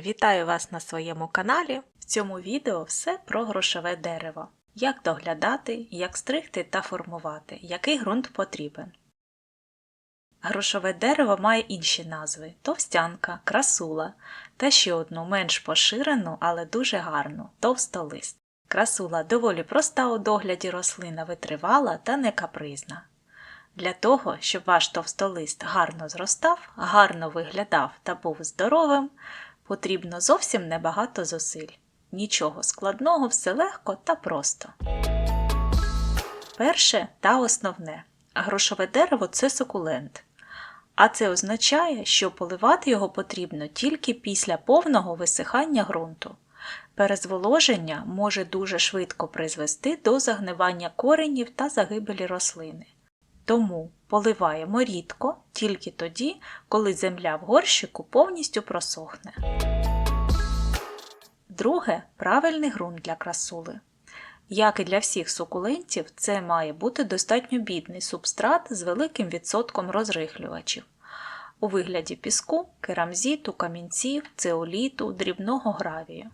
Вітаю вас на своєму каналі. В цьому відео все про грошове дерево. Як доглядати, як стригти та формувати, який ґрунт потрібен. Грошове дерево має інші назви товстянка, красула та ще одну менш поширену, але дуже гарну товстолист. Красула доволі проста у догляді рослина витривала та не капризна. Для того, щоб ваш товстолист гарно зростав, гарно виглядав та був здоровим, потрібно зовсім небагато зусиль. Нічого складного, все легко та просто. Перше та основне. Грошове дерево це сукулент. А це означає, що поливати його потрібно тільки після повного висихання ґрунту. Перезволоження може дуже швидко призвести до загнивання коренів та загибелі рослини. Тому поливаємо рідко тільки тоді, коли земля в горщику повністю просохне. Друге правильний ґрунт для красули. Як і для всіх сукулентів, це має бути достатньо бідний субстрат з великим відсотком розрихлювачів у вигляді піску, керамзіту, камінців, цеоліту, дрібного гравію.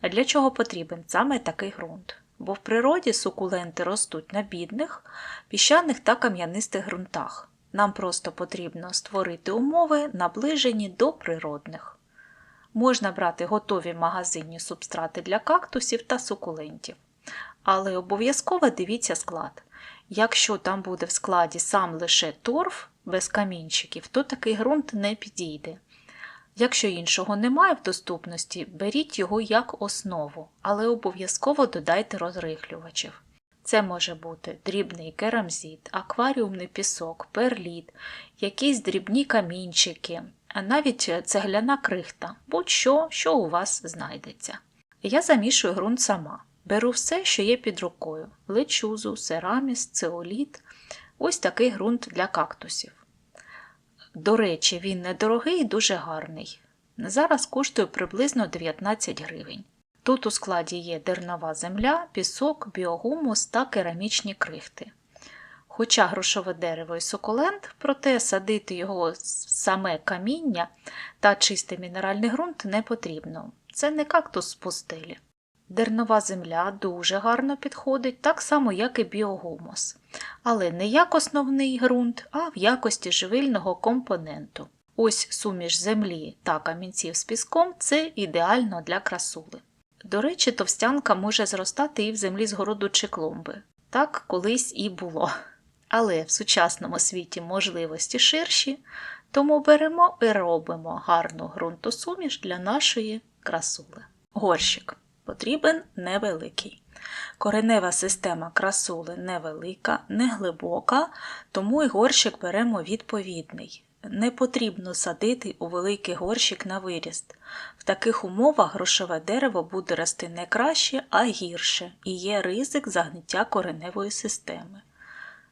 А для чого потрібен саме такий ґрунт? Бо в природі сукуленти ростуть на бідних, піщаних та кам'янистих ґрунтах. Нам просто потрібно створити умови, наближені до природних. Можна брати готові магазинні субстрати для кактусів та сукулентів. Але обов'язково дивіться склад. Якщо там буде в складі сам лише торф без камінчиків, то такий ґрунт не підійде. Якщо іншого немає в доступності, беріть його як основу, але обов'язково додайте розрихлювачів. Це може бути дрібний керамзит, акваріумний пісок, перліт, якісь дрібні камінчики, а навіть цегляна крихта, будь-що, що у вас знайдеться. Я замішую ґрунт сама. Беру все, що є під рукою: лечузу, сераміс, цеоліт, ось такий ґрунт для кактусів. До речі, він недорогий і дуже гарний. Зараз коштує приблизно 19 гривень. Тут у складі є дернова земля, пісок, біогумус та керамічні крихти. Хоча грошове дерево і сукулент, проте садити його саме каміння та чистий мінеральний ґрунт не потрібно. Це не кактус з пустелі. Дернова земля дуже гарно підходить, так само, як і біогумус, але не як основний ґрунт, а в якості живильного компоненту. Ось суміш землі та камінців з піском це ідеально для красули. До речі, товстянка може зростати і в землі з городу чи клумби. Так колись і було. Але в сучасному світі можливості ширші, тому беремо і робимо гарну ґрунтосуміш для нашої красули. Горщик потрібен невеликий. Коренева система красули невелика, не глибока, тому і горщик беремо відповідний. Не потрібно садити у великий горщик на виріст. В таких умовах грошове дерево буде рости не краще, а гірше, і є ризик загниття кореневої системи.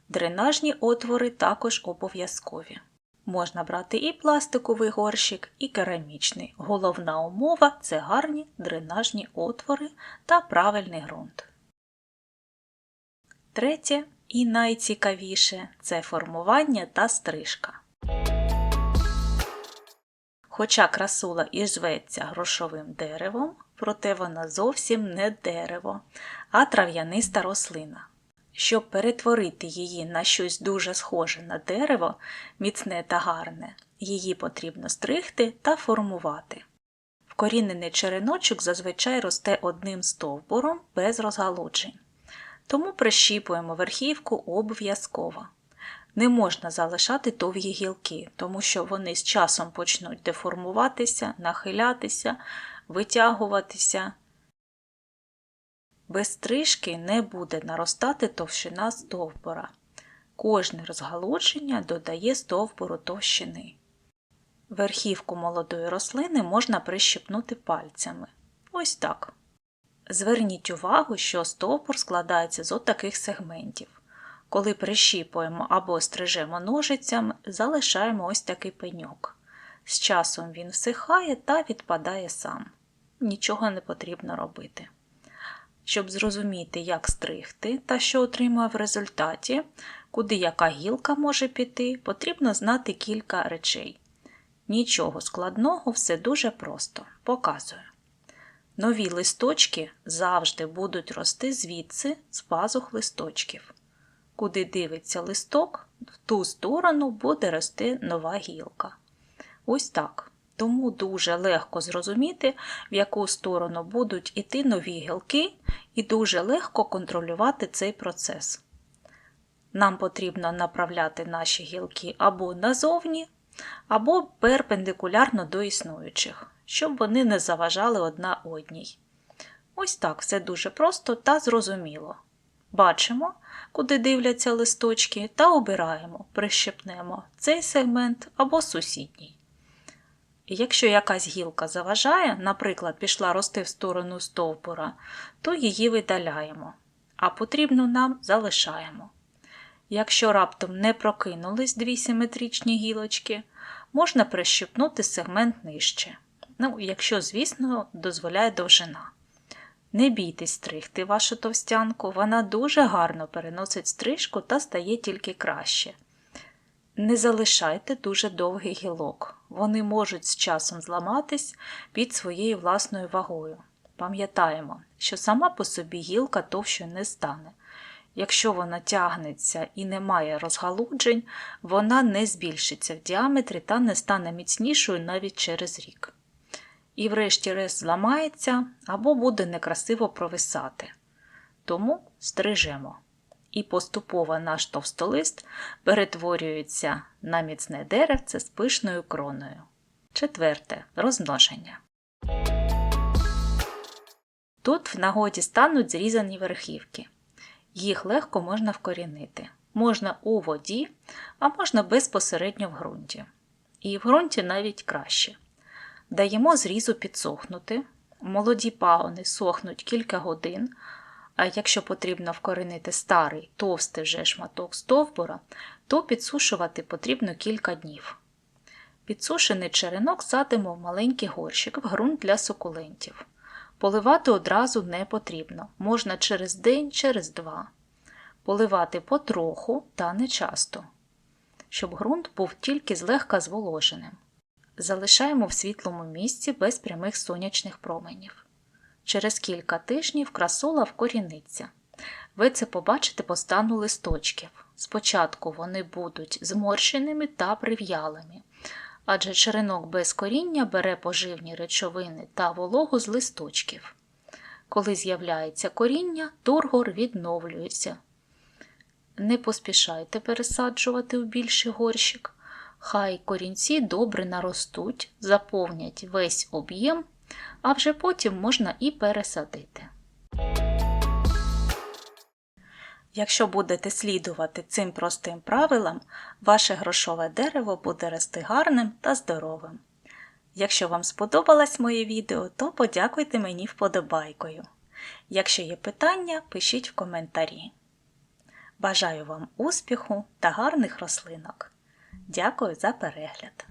Дренажні отвори також обов'язкові. Можна брати і пластиковий горщик, і керамічний. Головна умова це гарні дренажні отвори та правильний ґрунт. Третє і найцікавіше це формування та стрижка. Хоча красула і зветься грошовим деревом, проте вона зовсім не дерево, а трав'яниста рослина. Щоб перетворити її на щось дуже схоже на дерево, міцне та гарне, її потрібно стригти та формувати. Вкорінений череночок зазвичай росте одним стовбуром без розгалуджень, тому прищіпуємо верхівку обов'язково. Не можна залишати довгі гілки, тому що вони з часом почнуть деформуватися, нахилятися, витягуватися. Без стрижки не буде наростати товщина стовбура. Кожне розгалудження додає стовбуру товщини. Верхівку молодої рослини можна прищипнути пальцями. Ось так. Зверніть увагу, що стовбур складається з отаких сегментів. Коли прищіпуємо або стрижемо ножицями, залишаємо ось такий пеньок. З часом він всихає та відпадає сам. Нічого не потрібно робити. Щоб зрозуміти, як стригти та що отримує в результаті, куди яка гілка може піти, потрібно знати кілька речей. Нічого складного, все дуже просто. Показую. Нові листочки завжди будуть рости звідси з пазух листочків. Куди дивиться листок, в ту сторону буде рости нова гілка. Ось так. Тому дуже легко зрозуміти, в яку сторону будуть іти нові гілки, і дуже легко контролювати цей процес. Нам потрібно направляти наші гілки або назовні, або перпендикулярно до існуючих, щоб вони не заважали одна одній. Ось так все дуже просто та зрозуміло. Бачимо, куди дивляться листочки, та обираємо, прищепнемо цей сегмент або сусідній. Якщо якась гілка заважає, наприклад, пішла рости в сторону стовбура, то її видаляємо, а потрібну нам залишаємо. Якщо раптом не прокинулись дві симетричні гілочки, можна прищепнути сегмент нижче. Ну, якщо, звісно, дозволяє довжина. Не бійтесь стригти вашу товстянку, вона дуже гарно переносить стрижку та стає тільки краще. Не залишайте дуже довгий гілок, вони можуть з часом зламатись під своєю власною вагою. Пам'ятаємо, що сама по собі гілка товщою не стане. Якщо вона тягнеться і не має розгалуджень, вона не збільшиться в діаметрі та не стане міцнішою навіть через рік. І врешті-решт зламається або буде некрасиво провисати. Тому стрижемо. І поступово наш товстолист перетворюється на міцне деревце з пишною кроною. Четверте розмноження. Тут в нагоді стануть зрізані верхівки. Їх легко можна вкорінити. Можна у воді, а можна безпосередньо в ґрунті. І в ґрунті навіть краще. Даємо зрізу підсохнути. Молоді пагони сохнуть кілька годин, якщо потрібно вкоренити старий товстий вже шматок стовбура, то підсушувати потрібно кілька днів. Підсушений черенок садимо в маленький горщик в ґрунт для сукулентів. Поливати одразу не потрібно, можна через день, через два. Поливати потроху та не часто, щоб ґрунт був тільки злегка зволоженим. Залишаємо в світлому місці без прямих сонячних променів. Через кілька тижнів красола вкоріниться. Ви це побачите по стану листочків. Спочатку вони будуть зморщеними та прив'ялими, адже черенок без коріння бере поживні речовини та вологу з листочків. Коли з'являється коріння, тургор відновлюється. Не поспішайте пересаджувати у більший горщик. Хай корінці добре наростуть, заповнять весь об'єм, а вже потім можна і пересадити. Якщо будете слідувати цим простим правилам, ваше грошове дерево буде рости гарним та здоровим. Якщо вам сподобалось моє відео, то подякуйте мені вподобайкою. Якщо є питання, пишіть в коментарі. Бажаю вам успіху та гарних рослинок! Дякую за перегляд!